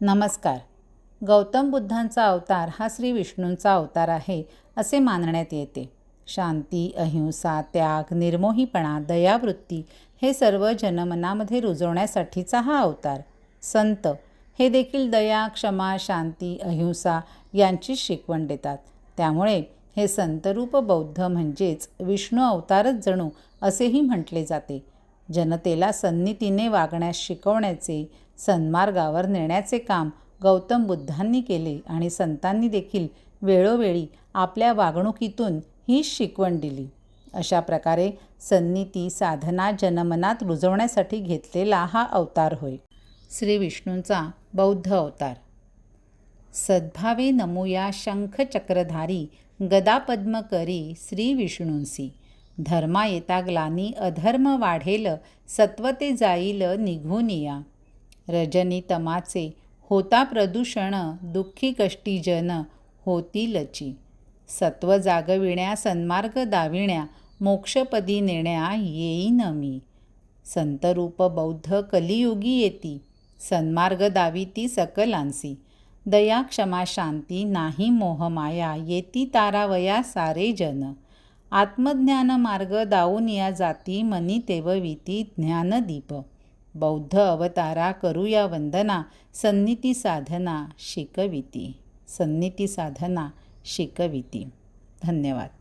नमस्कार. गौतम बुद्धांचा अवतार हा श्री विष्णूंचा अवतार आहे असे मानण्यात येते. शांती अहिंसा त्याग निर्मोहीपणा दयावृत्ती हे सर्व जनमनामध्ये रुजवण्यासाठीचा हा अवतार. संत हे देखील दया क्षमा शांती अहिंसा यांची शिकवण देतात. त्यामुळे हे संतरूप बौद्ध म्हणजेच विष्णू अवतारच जणू असेही म्हटले जाते. जनतेला सन्नितीने वागण्यास शिकवण्याचे सन्मार्गावर नेण्याचे काम गौतम बुद्धांनी केले आणि संतांनी देखील वेळोवेळी आपल्या वागणुकीतून ही शिकवण दिली. अशा प्रकारे सन्निती साधना जनमनात रुजवण्यासाठी घेतलेला हा अवतार होय. श्री विष्णूंचा बौद्ध अवतार. सद्भावे नमुया शंख चक्रधारी करी श्री विष्णूंसी. धर्मा येता ग्लानी अधर्म वाढेल सत्वते जाईल निघून या. रजनी तमाचे होता प्रदूषण दुःखी कष्टी जन होतीलची सत्व जागविण्या सन्मार्ग दाविण्या मोक्षपदी नेण्या येईन मी. संतरूप बौद्ध कलियुगी येती सन्मार्ग दाविती सकलांसी. दया क्षमा शांती नाही मोहमाया येती तारावया सारे जन. आत्मज्ञान मार्ग दाऊन या जाती मनी तेवविती ज्ञानदीप. बौद्ध अवतारा करूया वंदना सन्निती साधना शिकविती. सन्निती साधना शिकविती. धन्यवाद.